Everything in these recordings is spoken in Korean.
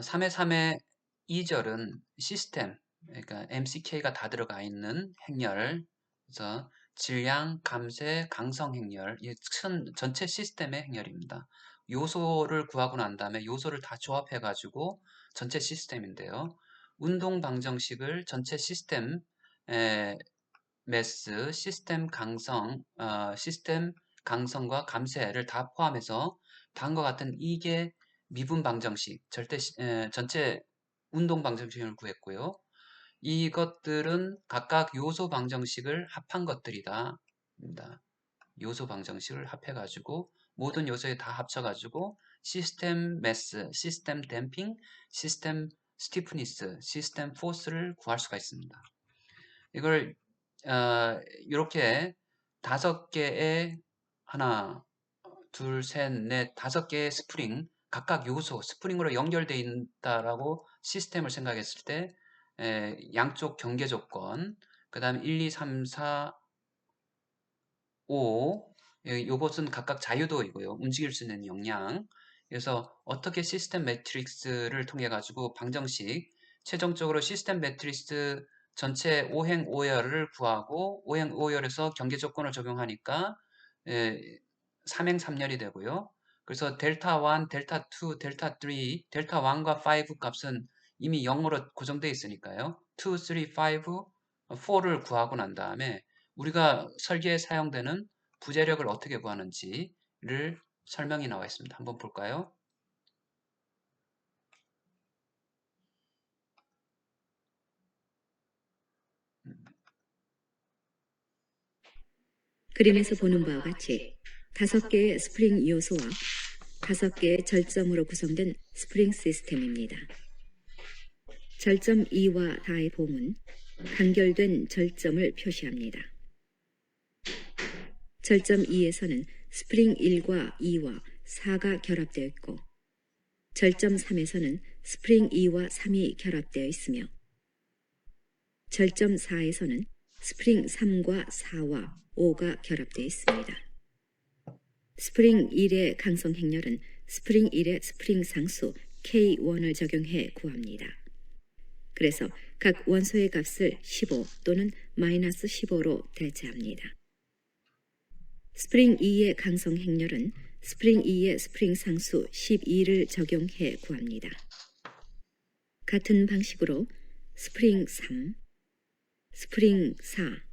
3의 3의 2절은 시스템, 그러니까 MCK가 다 들어가 있는 행렬, 그래서 질량, 감쇄, 강성 행렬, 이 전체 시스템의 행렬입니다. 요소를 구하고 난 다음에 요소를 다 조합해 가지고 전체 시스템인데요. 운동 방정식을 전체 시스템 에, 매스, 시스템 강성, 어, 시스템 강성과 감쇄를 다 포함해서 다음과 같은 이게 미분 방정식, 절대 에, 전체 운동 방정식을 구했고요. 이것들은 각각 요소 방정식을 합한 것들이다. 요소 방정식을 합해가지고 모든 요소에 다 합쳐가지고 시스템 매스, 시스템 댐핑, 시스템 스티프니스, 시스템 포스를 구할 수가 있습니다. 이걸 어, 이렇게 다섯 개의 하나, 둘, 셋, 넷, 다섯 개의 스프링 각각 요소 스프링으로 연결되어 있다라고 시스템을 생각했을 때 에, 양쪽 경계 조건 그 다음 1, 2, 3, 4, 5 요것은 각각 자유도이고요. 움직일 수 있는 역량 그래서 어떻게 시스템 매트릭스를 통해 가지고 방정식 최종적으로 시스템 매트릭스 전체 5행 5열을 구하고 5행 5열에서 경계 조건을 적용하니까 에, 3행 3열이 되고요. 그래서 델타 1, 델타 2, 델타 3, 델타 1과 5 값은 이미 0으로 고정되어 있으니까요. 2, 3, 5, 4를 구하고 난 다음에 우리가 설계에 사용되는 부재력을 어떻게 구하는지를 설명이 나와 있습니다. 한번 볼까요? 그림에서 보는 바와 같이 다섯 개의 스프링 요소와 다섯 개의 절점으로 구성된 스프링 시스템입니다. 절점 2와 4의 봉은 간결된 절점을 표시합니다. 절점 2에서는 스프링 1과 2와 4가 결합되어 있고 절점 3에서는 스프링 2와 3이 결합되어 있으며 절점 4에서는 스프링 3과 4와 5가 결합되어 있습니다. 스프링 1의 강성 행렬은 스프링 1의 스프링 상수 K1을 적용해 구합니다. 그래서 각 원소의 값을 15 또는 마이너스 15로 대체합니다. 스프링 2의 강성 행렬은 스프링 2의 스프링 상수 12를 적용해 구합니다. 같은 방식으로 스프링 3, 스프링 4,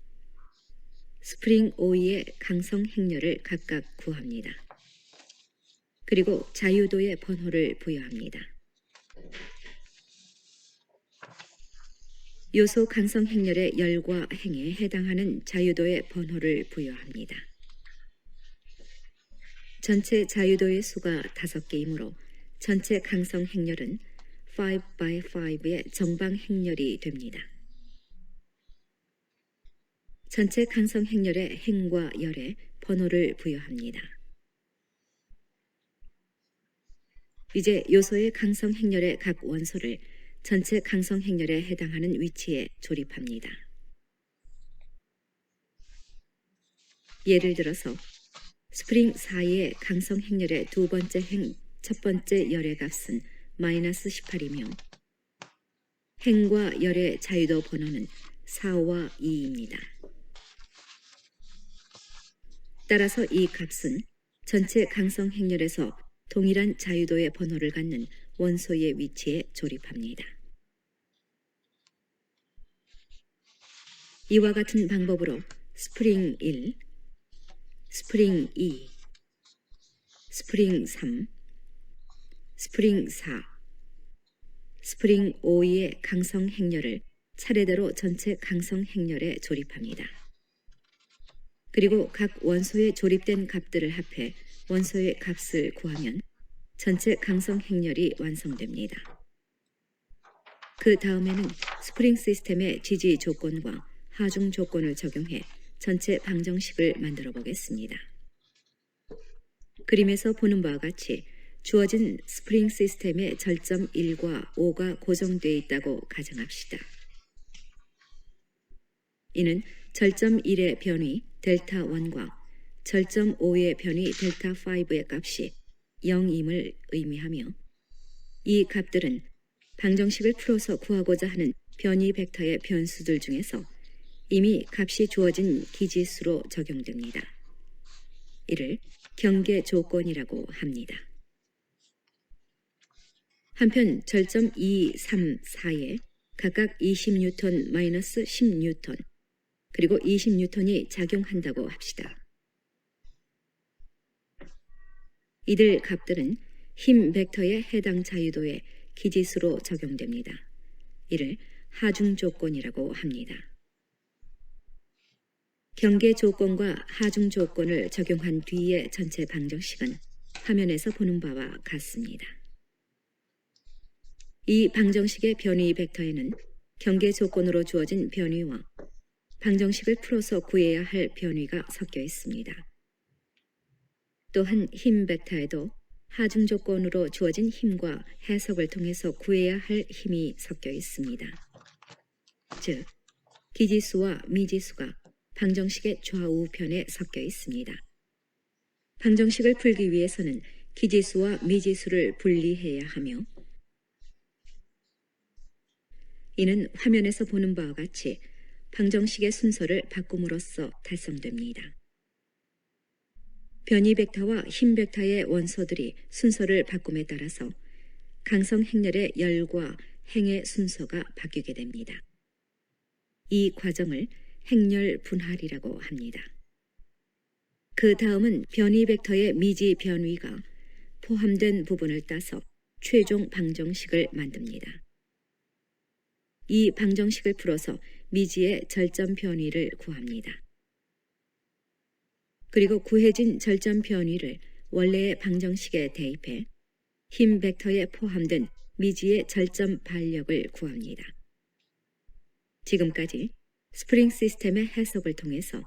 스프링 5의 강성 행렬을 각각 구합니다. 그리고 자유도의 번호를 부여합니다. 요소 강성 행렬의 열과 행에 해당하는 자유도의 번호를 부여합니다. 전체 자유도의 수가 5개이므로 전체 강성 행렬은 5 by 5의 정방 행렬이 됩니다. 전체 강성 행렬의 행과 열에 번호를 부여합니다. 이제 요소의 강성 행렬의 각 원소를 전체 강성 행렬에 해당하는 위치에 조립합니다. 예를 들어서 스프링 4의 강성 행렬의 두 번째 행, 첫 번째 열의 값은 마이너스 18이며 행과 열의 자유도 번호는 4와 2입니다. 따라서 이 값은 전체 강성 행렬에서 동일한 자유도의 번호를 갖는 원소의 위치에 조립합니다. 이와 같은 방법으로 스프링 1, 스프링 2, 스프링 3, 스프링 4, 스프링 5의 강성 행렬을 차례대로 전체 강성 행렬에 조립합니다. 그리고 각 원소에 조립된 값들을 합해 원소의 값을 구하면 전체 강성 행렬이 완성됩니다. 그 다음에는 스프링 시스템의 지지 조건과 하중 조건을 적용해 전체 방정식을 만들어 보겠습니다. 그림에서 보는 바와 같이 주어진 스프링 시스템의 절점 1과 5가 고정되어 있다고 가정합시다. 이는 절점 1의 변위 델타 1과 절점 5의 변위 델타 5의 값이 0임을 의미하며 이 값들은 방정식을 풀어서 구하고자 하는 변이 벡터의 변수들 중에서 이미 값이 주어진 기지수로 적용됩니다. 이를 경계 조건이라고 합니다. 한편 절점 2, 3, 4에 각각 20뉴턴 마이너스 10뉴턴 그리고 20뉴턴이 작용한다고 합시다. 이들 값들은 힘 벡터의 해당 자유도의 기지수로 적용됩니다. 이를 하중 조건이라고 합니다. 경계 조건과 하중 조건을 적용한 뒤의 전체 방정식은 화면에서 보는 바와 같습니다. 이 방정식의 변위 벡터에는 경계 조건으로 주어진 변위와 방정식을 풀어서 구해야 할 변위가 섞여 있습니다. 또한 힘 벡터에도 하중 조건으로 주어진 힘과 해석을 통해서 구해야 할 힘이 섞여 있습니다. 즉, 기지수와 미지수가 방정식의 좌우편에 섞여 있습니다. 방정식을 풀기 위해서는 기지수와 미지수를 분리해야 하며 이는 화면에서 보는 바와 같이 방정식의 순서를 바꿈으로써 달성됩니다. 변이 벡터와 힘 벡터의 원소들이 순서를 바꿈에 따라서 강성 행렬의 열과 행의 순서가 바뀌게 됩니다. 이 과정을 행렬 분할이라고 합니다. 그 다음은 변이 벡터의 미지 변위가 포함된 부분을 따서 최종 방정식을 만듭니다. 이 방정식을 풀어서 미지의 절점 변위를 구합니다. 그리고 구해진 절점 변위를 원래의 방정식에 대입해 힘 벡터에 포함된 미지의 절점 반력을 구합니다. 지금까지 스프링 시스템의 해석을 통해서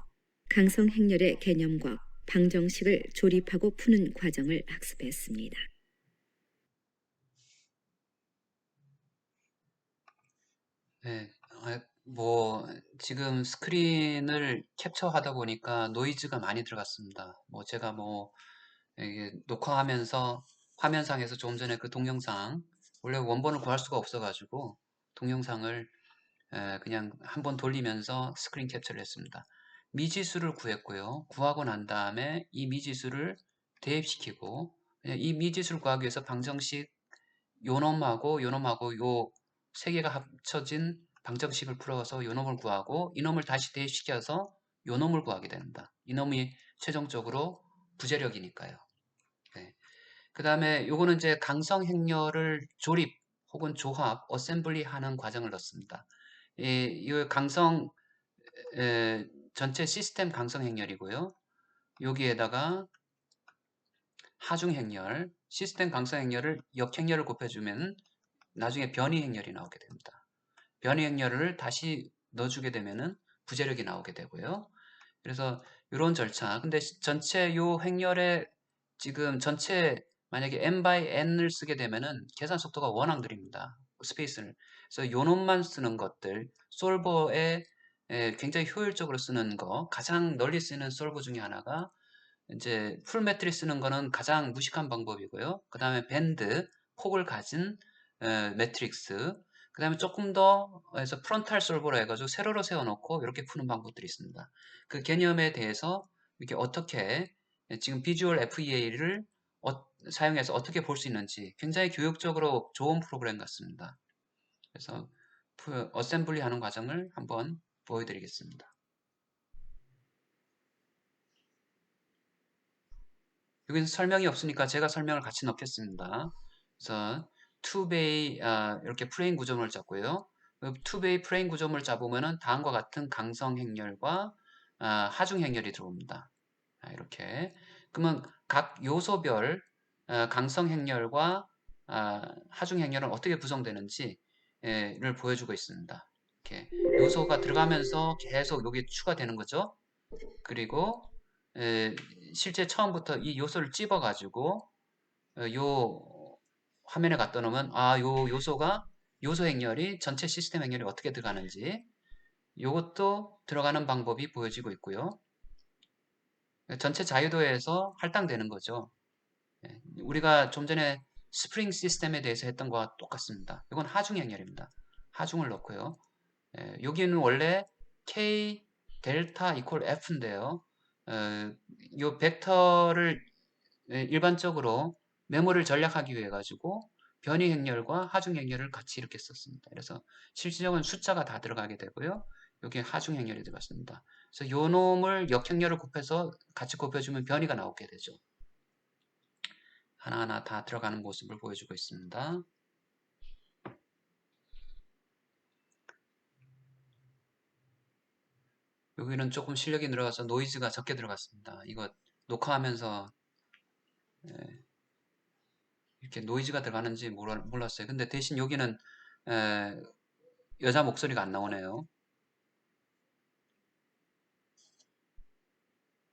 강성 행렬의 개념과 방정식을 조립하고 푸는 과정을 학습했습니다. 네, 아, 뭐 지금 스크린을 캡처하다 보니까 노이즈가 많이 들어갔습니다. 뭐 제가 뭐 이게 녹화하면서 화면상에서 조금 전에 그 동영상 원래 원본을 구할 수가 없어가지고 동영상을 에, 그냥 한번 돌리면서 스크린 캡처를 했습니다. 미지수를 구했고요. 구하고 난 다음에 이 미지수를 대입시키고 이 미지수를 구하기 위해서 방정식 요놈하고 요놈하고 요 세 개가 합쳐진 방정식을 풀어서 요놈을 구하고 이놈을 다시 대입시켜서 요놈을 구하게 됩니다. 이놈이 최종적으로 부재력이니까요. 네. 그 다음에 요거는 이제 강성 행렬을 조립 혹은 조합, 어셈블리 하는 과정을 넣습니다. 이, 이 강성 에, 전체 시스템 강성 행렬이고요. 여기에다가 하중 행렬, 시스템 강성 행렬을 역 행렬을 곱해주면 나중에 변이 행렬이 나오게 됩니다. 변이 행렬을 다시 넣어주게 되면은 부재력이 나오게 되고요. 그래서 이런 절차. 근데 전체 요 행렬의 지금 전체 만약에 n by n을 쓰게 되면은 계산 속도가 워낙 느립니다. 스페이스를. 그래서 요 놈만 쓰는 것들, 솔버에 굉장히 효율적으로 쓰는 거, 가장 널리 쓰는 솔버 중에 하나가 이제 풀 매트리 쓰는 거는 가장 무식한 방법이고요. 그 다음에 밴드, 폭을 가진 매트릭스, 그 다음에 조금 더 해서 프론탈 솔버로 해가지고 세로로 세워놓고 이렇게 푸는 방법들이 있습니다. 그 개념에 대해서 이렇게 어떻게 지금 비주얼 FEA를 어, 사용해서 어떻게 볼 수 있는지 굉장히 교육적으로 좋은 프로그램 같습니다. 그래서 어셈블리 하는 과정을 한번 보여드리겠습니다. 여기는 설명이 없으니까 제가 설명을 같이 넣겠습니다. 그래서 투베이 아, 이렇게 프레임 구조물을 잡고요. 투베이 프레임 구조물을 잡으면 다음과 같은 강성 행렬과 아, 하중 행렬이 들어옵니다. 아, 이렇게 그러면 각 요소별 아, 강성 행렬과 아, 하중 행렬은 어떻게 구성되는지를 보여주고 있습니다. 이렇게 요소가 들어가면서 계속 여기 추가되는 거죠. 그리고 에, 실제 처음부터 이 요소를 찝어 가지고 어, 요 화면에 갖다 놓으면 아, 요 요소가 요소 행렬이 전체 시스템 행렬이 어떻게 들어가는지 이것도 들어가는 방법이 보여지고 있고요. 전체 자유도에서 할당되는 거죠. 예, 우리가 좀 전에 스프링 시스템에 대해서 했던 것과 똑같습니다. 이건 하중 행렬입니다. 하중을 넣고요. 예, 여기는 원래 k 델타 이퀄 f인데요. 어, 이 벡터를 예, 일반적으로 메모를 전략하기 위해 가지고 변이 행렬과 하중 행렬을 같이 이렇게 썼습니다. 그래서 실질적인 숫자가 다 들어가게 되고요. 여기 하중 행렬이 들어갔습니다. 그래서 요 놈을 역행렬을 곱해서 같이 곱해주면 변이가 나오게 되죠. 하나하나 다 들어가는 모습을 보여주고 있습니다. 여기는 조금 실력이 늘어가서 노이즈가 적게 들어갔습니다. 이거 녹화하면서 예, 이렇게 노이즈가 들어가는지 몰랐어요. 근데 대신 여기는 에, 여자 목소리가 안 나오네요.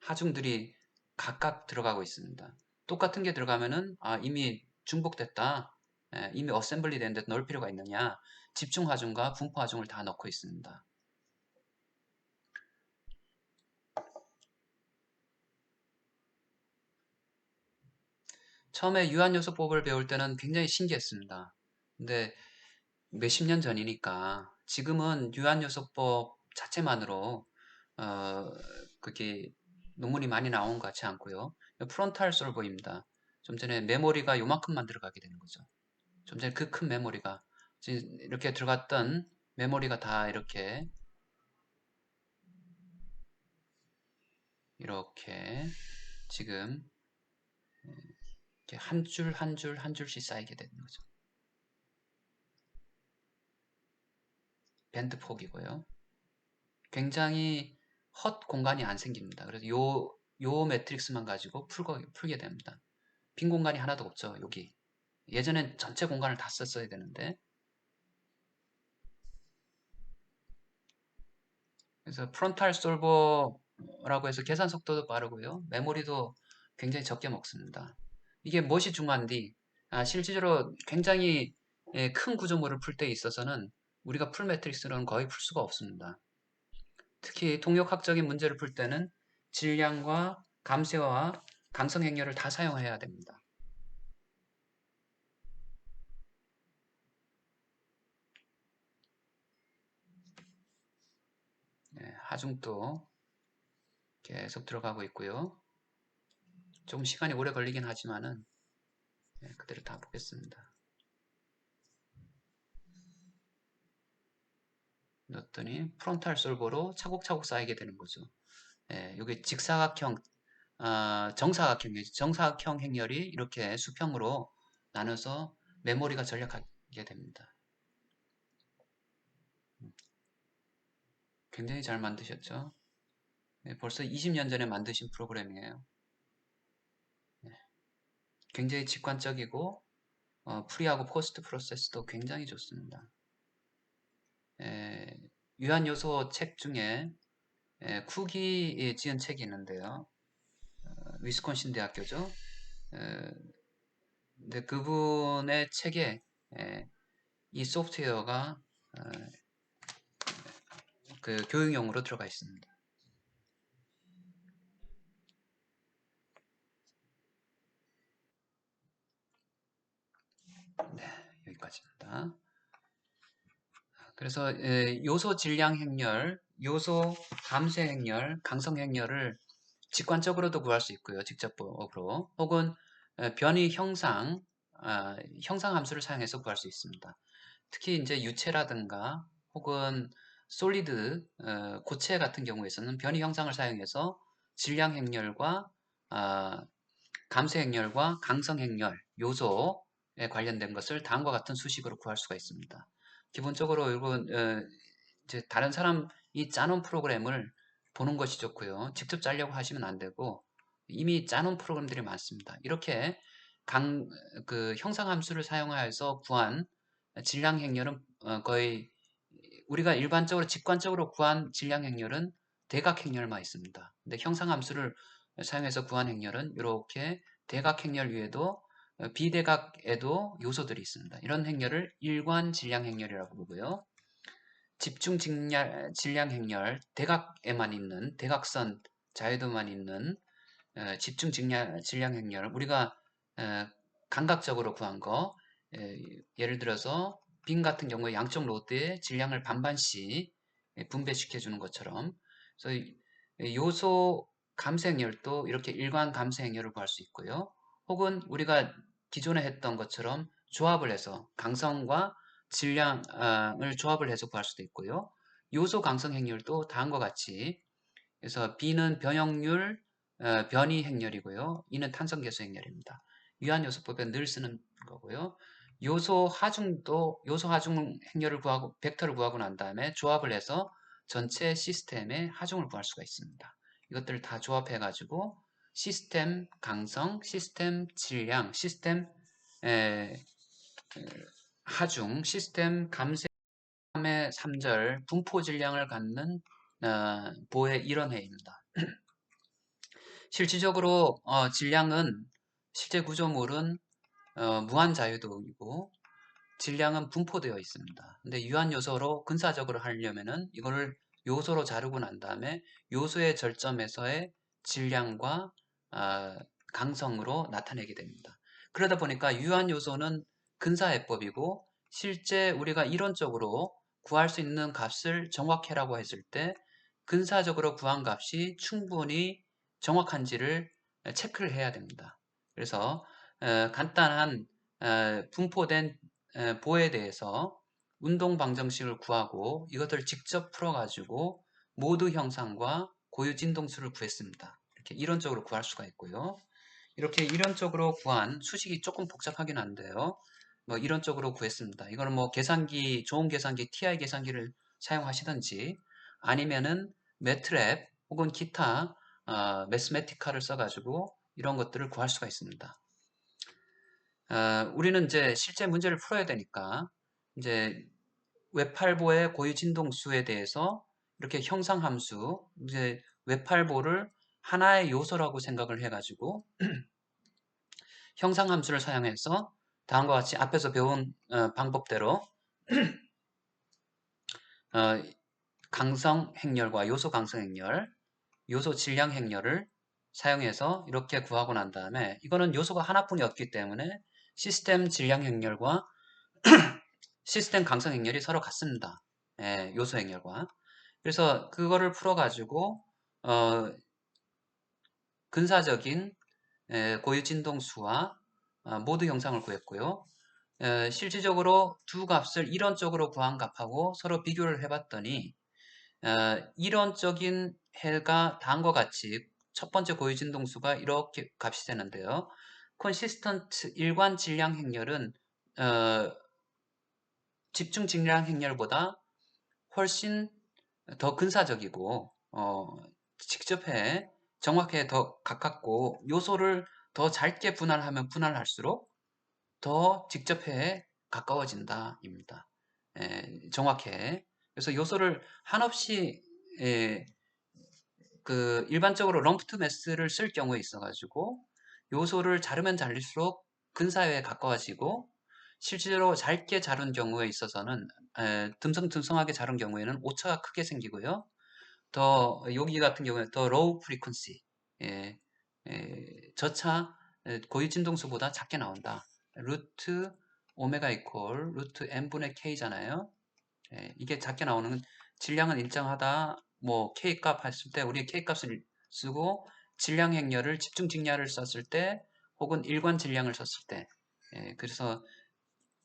하중들이 각각 들어가고 있습니다. 똑같은 게 들어가면은 아 이미 중복됐다. 예, 이미 어셈블리 된데 넣을 필요가 있느냐. 집중 하중과 분포 하중을 다 넣고 있습니다. 처음에 유한요소법을 배울 때는 굉장히 신기했습니다. 근데 몇십 년 전이니까 지금은 유한요소법 자체만으로 어, 그게 논문이 많이 나온 것 같지 않고요. 프론탈 솔버입니다. 좀 전에 메모리가 요만큼만 들어가게 되는 거죠. 좀 전에 그 큰 메모리가 이렇게 들어갔던 메모리가 다 이렇게 이렇게 지금 한 줄 한 줄 한 줄씩 쌓이게 되는 거죠. 밴드 폭이고요. 굉장히 헛 공간이 안 생깁니다. 그래서 요, 요 매트릭스만 가지고 풀고, 풀게 됩니다. 빈 공간이 하나도 없죠, 여기. 예전엔 전체 공간을 다 썼어야 되는데. 그래서 프론탈 솔버라고 해서 계산 속도도 빠르고요. 메모리도 굉장히 적게 먹습니다. 이게 무엇이 중요한디? 아, 실질적으로 굉장히 예, 큰 구조물을 풀 때 있어서는 우리가 풀 매트릭스로는 거의 풀 수가 없습니다. 특히 통역학적인 문제를 풀 때는 질량과 감쇄와 강성 행렬을 다 사용해야 됩니다. 네, 하중도 계속 들어가고 있고요. 조금 시간이 오래 걸리긴 하지만은 네, 그대로 다 보겠습니다. 넣었더니 프론탈 솔버로 차곡차곡 쌓이게 되는 거죠. 예, 여기 직사각형, 어, 정사각형, 정사각형 행렬이 이렇게 수평으로 나눠서 메모리가 전략하게 됩니다. 굉장히 잘 만드셨죠? 네, 벌써 20년 전에 만드신 프로그램이에요. 네, 굉장히 직관적이고 어, 프리하고 포스트 프로세스도 굉장히 좋습니다. 유한 요소 책 중에 에, 쿡이 지은 책이 있는데요. 어, 위스콘신 대학교죠. 근데 그분의 책에 에, 이 소프트웨어가 어, 그 교육용으로 들어가 있습니다. 네, 여기까지입니다. 그래서 요소 질량 행렬, 요소 감쇄 행렬, 강성 행렬을 직관적으로도 구할 수 있고요. 직접적으로 혹은 변이 형상, 아, 형상 함수를 사용해서 구할 수 있습니다. 특히 이제 유체라든가 혹은 솔리드, 어, 고체 같은 경우에서는 변이 형상을 사용해서 질량 행렬과 아, 감쇄 행렬과 강성 행렬 요소에 관련된 것을 다음과 같은 수식으로 구할 수가 있습니다. 기본적으로 이건 어, 이제 다른 사람이 짜놓은 프로그램을 보는 것이 좋고요. 직접 짜려고 하시면 안 되고 이미 짜놓은 프로그램들이 많습니다. 이렇게 강, 그 형상 함수를 사용하여서 구한 질량 행렬은 어, 거의 우리가 일반적으로 직관적으로 구한 질량 행렬은 대각 행렬만 있습니다. 근데 형상 함수를 사용해서 구한 행렬은 이렇게 대각 행렬 위에도 어, 비대각에도 요소들이 있습니다. 이런 행렬을 일관 질량 행렬이라고 부르고요. 집중 질량 행렬, 대각에만 있는 대각선 자유도만 있는 어, 집중 질량 행렬 우리가 어, 감각적으로 구한 거 예, 예를 들어서 빈 같은 경우에 양쪽 로드의 질량을 반반씩 예, 분배시켜 주는 것처럼 그래서 이 요소 감소 행렬도 이렇게 일관 감소 행렬을 구할 수 있고요. 혹은 우리가 기존에 했던 것처럼 조합을 해서 강성과 질량을 조합을 해서 구할 수도 있고요. 요소 강성 행렬도 다음과 같이 그래서 B는 변형률 어, 변이 행렬이고요. E는 탄성계수 행렬입니다. 유한요소법에 늘 쓰는 거고요. 요소 하중도 요소 하중 행렬을 구하고 벡터를 구하고 난 다음에 조합을 해서 전체 시스템의 하중을 구할 수가 있습니다. 이것들을 다 조합해 가지고 시스템 강성, 시스템 질량, 시스템 에, 하중, 시스템 감쇄의 3절 분포 질량을 갖는 어, 보의 이론회입니다. 실질적으로 어, 질량은 실제 구조물은 어, 무한 자유도이고 질량은 분포되어 있습니다. 근데 유한 요소로 근사적으로 하려면은 이거를 요소로 자르고 난 다음에 요소의 절점에서의 질량과 어, 강성으로 나타내게 됩니다. 그러다 보니까 유한 요소는 근사해법이고 실제 우리가 이론적으로 구할 수 있는 값을 정확해라고 했을 때 근사적으로 구한 값이 충분히 정확한지를 체크를 해야 됩니다. 그래서 어, 간단한 어, 분포된 어, 보에 대해서 운동 방정식을 구하고 이것들을 직접 풀어가지고 모드 형상과 고유 진동수를 구했습니다. 이렇게 이론적으로 구할 수가 있고요. 이렇게 이론적으로 구한 수식이 조금 복잡하긴 한데요. 뭐 이론적으로 구했습니다. 이거는 뭐 계산기, 좋은 계산기, TI 계산기를 사용하시든지 아니면은 매트랩 혹은 기타 어, 매스메티카를 써가지고 이런 것들을 구할 수가 있습니다. 어, 우리는 이제 실제 문제를 풀어야 되니까 이제 웹8보의 고유 진동수에 대해서 이렇게 형상함수, 이제 웹8보를 하나의 요소라고 생각을 해가지고 형상 함수를 사용해서 다음과 같이 앞에서 배운 어, 방법대로 어, 강성 행렬과 요소 강성 행렬, 요소 질량 행렬을 사용해서 이렇게 구하고 난 다음에 이거는 요소가 하나뿐이었기 때문에 시스템 질량 행렬과 시스템 강성 행렬이 서로 같습니다. 예, 요소 행렬과. 그래서 그거를 풀어가지고 어, 근사적인 예, 고유 진동수와 어, 모드 형상을 구했고요. 에, 실질적으로 두 값을 이론적으로 구한 값하고 서로 비교를 해봤더니 어, 이론적인 해가 다음과 같이 첫 번째 고유 진동수가 이렇게 값이 되는데요. 콘시스턴트 일관 질량 행렬은 어, 집중 질량 행렬보다 훨씬 더 근사적이고 어, 직접해 정확해 더 가깝고 요소를 더 짧게 분할하면 분할할수록 더 직접해 가까워진다 입니다. 에, 정확해. 그래서 요소를 한없이 에, 그 일반적으로 럼프트 매스를 쓸 경우에 있어가지고 요소를 자르면 자를수록 근사에 가까워지고 실제로 짧게 자른 경우에 있어서는 에, 듬성듬성하게 자른 경우에는 오차가 크게 생기고요. 더 여기 같은 경우에 더 로우 프리퀀시 예, 예, 저차 고유 진동수보다 작게 나온다. 루트 오메가 이퀄 루트 n분의 k잖아요. 예, 이게 작게 나오는 질량은 일정하다. 뭐 k 값 했을 때 우리 k 값을 쓰고 질량 행렬을 집중 직량을 썼을 때 혹은 일관 질량을 썼을 때 예, 그래서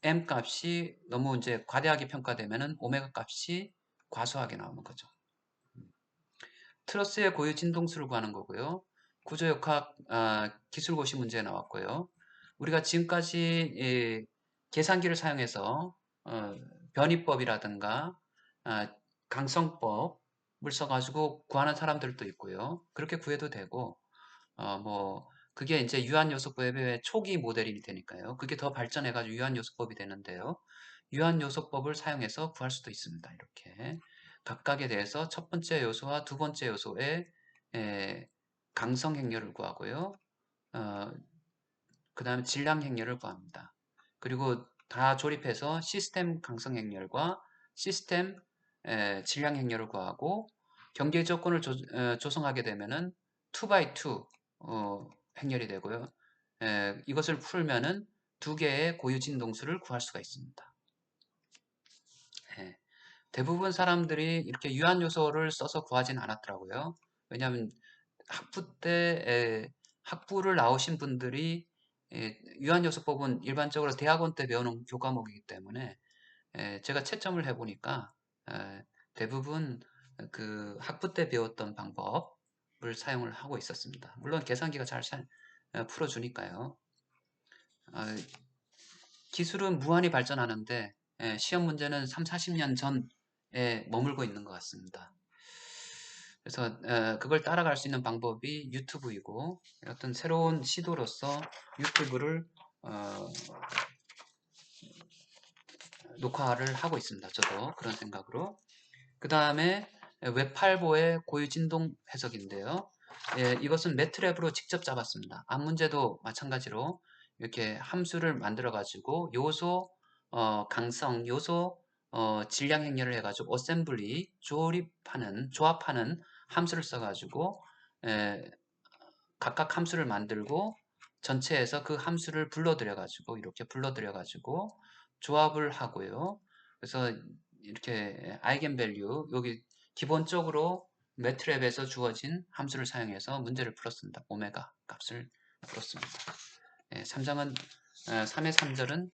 m 값이 너무 이제 과대하게 평가되면은 오메가 값이 과소하게 나오는 거죠. 트러스의 고유 진동수를 구하는 거고요. 구조역학 아, 기술고시 문제 나왔고요. 우리가 지금까지 예, 계산기를 사용해서 어, 변이법이라든가 아, 강성법을 써가지고 구하는 사람들도 있고요. 그렇게 구해도 되고 어, 뭐 그게 이제 유한요소법의 초기 모델이 되니까요. 그게 더 발전해가지고 유한요소법이 되는데요. 유한요소법을 사용해서 구할 수도 있습니다. 이렇게 각각에 대해서 첫 번째 요소와 두 번째 요소의 에, 강성 행렬을 구하고요. 어, 그 다음에 질량 행렬을 구합니다. 그리고 다 조립해서 시스템 강성 행렬과 시스템 에, 질량 행렬을 구하고 경계 조건을 조, 에, 조성하게 되면은 2x2 어, 행렬이 되고요. 에, 이것을 풀면은 두 개의 고유 진 동수를 구할 수가 있습니다. 예, 대부분 사람들이 이렇게 유한 요소를 써서 구하진 않았더라고요. 왜냐하면 학부 때 에, 학부를 나오신 분들이 예, 유한 요소법은 일반적으로 대학원 때 배우는 교과목이기 때문에 에, 제가 채점을 해보니까 에, 대부분 그 학부 때 배웠던 방법을 사용을 하고 있었습니다. 물론 계산기가 잘 사- 에, 풀어주니까요. 아, 기술은 무한히 발전하는데 예, 시험 문제는 3, 40년 전에 머물고 있는 것 같습니다. 그래서 에, 그걸 따라갈 수 있는 방법이 유튜브이고 어떤 새로운 시도로서 유튜브를 어, 녹화를 하고 있습니다. 저도 그런 생각으로. 그 다음에 웹8보의 고유 진동 해석인데요. 예, 이것은 매트랩으로 직접 잡았습니다. 앞 문제도 마찬가지로 이렇게 함수를 만들어 가지고 요소 어, 강성, 요소 어, 질량 행렬을 해가지고 어셈블리 조립하는 조합하는 함수를 써가지고 에, 각각 함수를 만들고 전체에서 그 함수를 불러들여 가지고 이렇게 불러들여 가지고 조합을 하고요. 그래서 이렇게 아이겐밸류 여기 기본적으로 매트랩에서 주어진 함수를 사용해서 문제를 풀었습니다. 오메가 값을 풀었습니다. 예, 3장은 3의 3절은